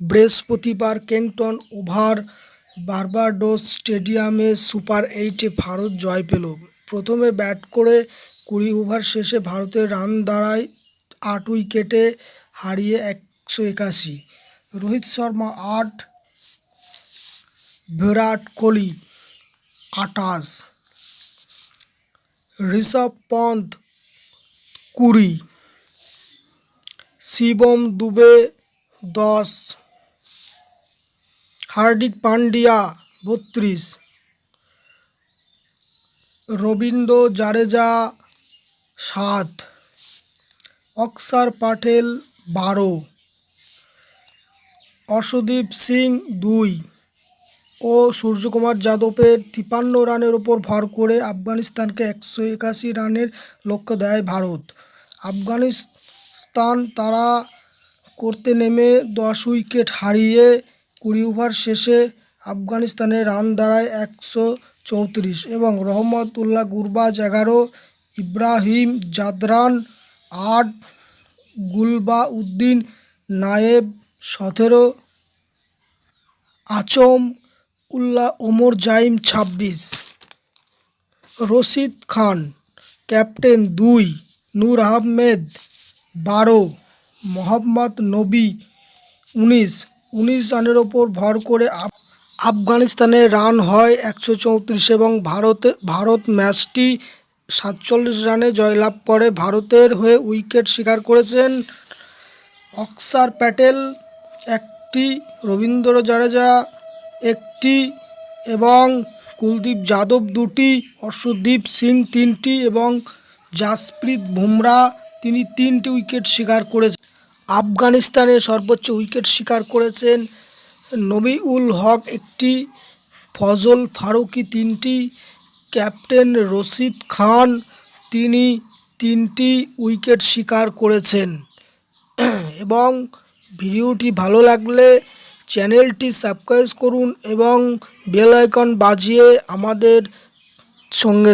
বৃহস্পতিবার Kensington over Barbados স্টেডিয়ামে super এইটে ভারত জয় পেল। প্রথমে ব্যাট করে কুড়ি ওভার শেষে ভারতের রান দাঁড়ায় আট উইকেটে হারিয়ে একশো একাশি। রোহিত শর্মা আট, বিরাট কোহলি আটাশ ঋষভ পন্থ কুড়ি। শিবম দুবে দশ। হার্দিক পান্ডিয়া, বত্রিশ। রবীন্দ্র জাডেজা, সাত। অক্ষর পাটেল, বারো। অর্শদীপ সিং, দুই। ও সূর্যকুমার যাদবের তিপান্ন রানের ওপর ভর করে আফগানিস্তানকে একশো একাশি রানের লক্ষ্য দেয় ভারত। আফগানিস্তান তারা করতে নেমে দশ উইকেট হারিয়ে কুড়ি ওভার শেষে আফগানিস্তানের রান দাঁড়ায় একশো চৌত্রিশ এবং রহমতুল্লাহ গুরবাজ এগারো, ইব্রাহিম জাদরান আট, গুলবা উদ্দিন নায়েব সতেরো, আচম উল্লাহ ওমর জাইম ছাব্বিশ। রশিদ খান, ক্যাপ্টেন দুই, নূর আহমেদ বারো, মোহাম্মদ নবী উনিশ উনিশ রানের ওপর ভর করে আফ- আফগানিস্তানের রান হয় একশো চৌত্রিশ এবং ভারতে, ভারত ম্যাচটি সাতচল্লিশ রানে জয়লাভ করে। ভারতের হয়ে উইকেট শিকার করেছেন অক্সার প্যাটেল, একটি রবীন্দ্র জাডেজা, একটি এবং কুলদীপ যাদব, দুটি অর্শদীপ সিং, তিনটি এবং জাসপ্রীত বুমরা, তিনি তিনটি উইকেট শিকার করেছেন। আফগানিস্তানের সর্বোচ্চ উইকেট শিকার করেছেন নবিউল হক, একটি ফজল ফারুকি, তিনটি ক্যাপ্টেন রশিদ খান, তিনি তিনটি উইকেট শিকার করেছেন। এবং ভিডিওটি ভালো লাগলে চ্যানেলটি সাবস্ক্রাইব করুন এবং বেল আইকন বাজিয়ে আমাদের সঙ্গে